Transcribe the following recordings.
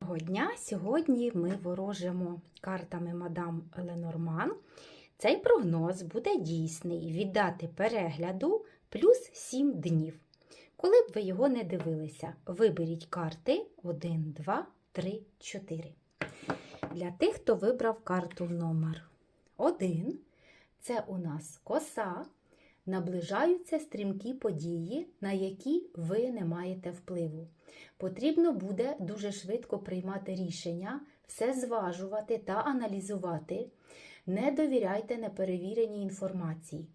Доброго дня! Сьогодні ми ворожимо картами мадам Ленорман. Цей прогноз буде дійсний від дати перегляду плюс 7 днів. Коли б ви його не дивилися, виберіть карти 1, 2, 3, 4. Для тих, хто вибрав карту номер 1, це у нас коса. Наближаються стрімкі події, на які ви не маєте впливу. Потрібно буде дуже швидко приймати рішення, все зважувати та аналізувати. Не довіряйте неперевіреній інформації.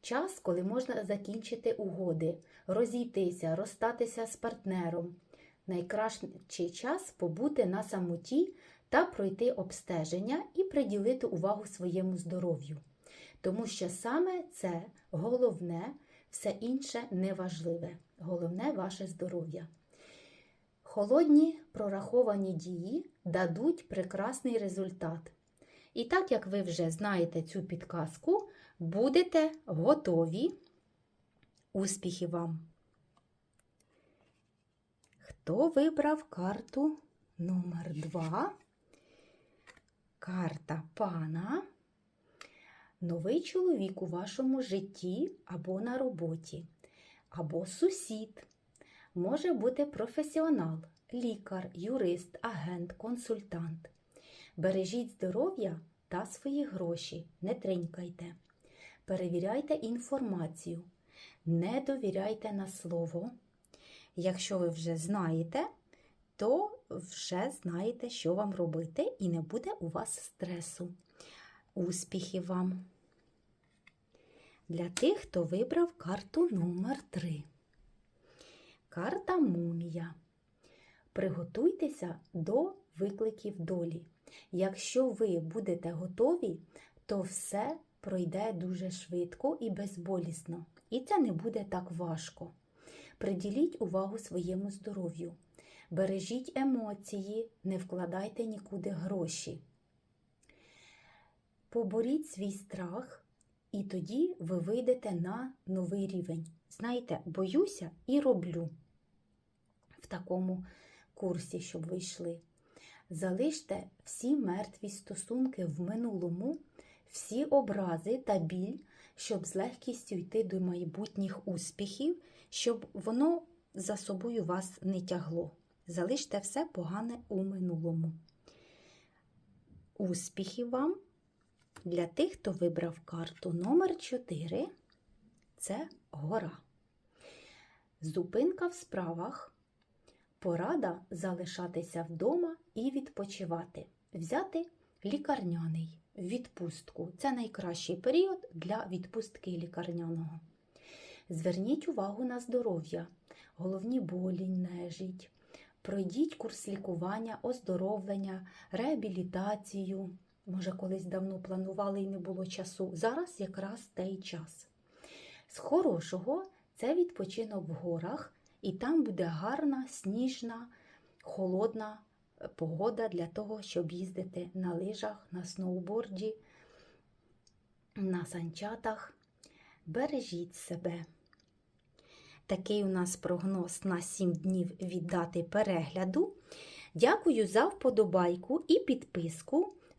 Час, коли можна закінчити угоди, розійтися, розстатися з партнером. Найкращий час побути на самоті та пройти обстеження і приділити увагу своєму здоров'ю. Тому що саме це головне, все інше неважливе. Головне ваше здоров'я. Холодні прораховані дії дадуть прекрасний результат. І так як ви вже знаєте цю підказку, будете готові. Успіхів вам! Хто вибрав карту номер 2? Карта пана. Новий чоловік у вашому житті або на роботі, або сусід. Може бути професіонал, лікар, юрист, агент, консультант. Бережіть здоров'я та свої гроші, не тринькайте. Перевіряйте інформацію, не довіряйте на слово. Якщо ви вже знаєте, то вже знаєте, що вам робити, і не буде у вас стресу. Успіхів вам! Для тих, хто вибрав карту номер 3 Карта Мумія. Приготуйтеся до викликів долі. Якщо ви будете готові, то все пройде дуже швидко і безболісно. І це не буде так важко. Приділіть увагу своєму здоров'ю. Бережіть емоції, не вкладайте нікуди гроші. Поборіть свій страх, і тоді ви вийдете на новий рівень. Знаєте, боюся і роблю в такому курсі, щоб ви йшли. Залиште всі мертві стосунки в минулому, всі образи та біль, щоб з легкістю йти до майбутніх успіхів, щоб воно за собою вас не тягло. Залиште все погане у минулому. Успіхів вам! Для тих, хто вибрав карту номер 4 це гора. Зупинка в справах. Порада залишатися вдома і відпочивати. Взяти лікарняний відпустку. Це найкращий період для відпустки лікарняного. Зверніть увагу на здоров'я, головні болі, нежить. Пройдіть курс лікування, оздоровлення, реабілітацію. Може, колись давно планували і не було часу. Зараз якраз той час. З хорошого це відпочинок в горах, і там буде гарна, сніжна, холодна погода для того, щоб їздити на лижах, на сноуборді, на санчатах. Бережіть себе. Такий у нас прогноз на 7 днів від дати перегляду. Дякую за вподобайку і підписку.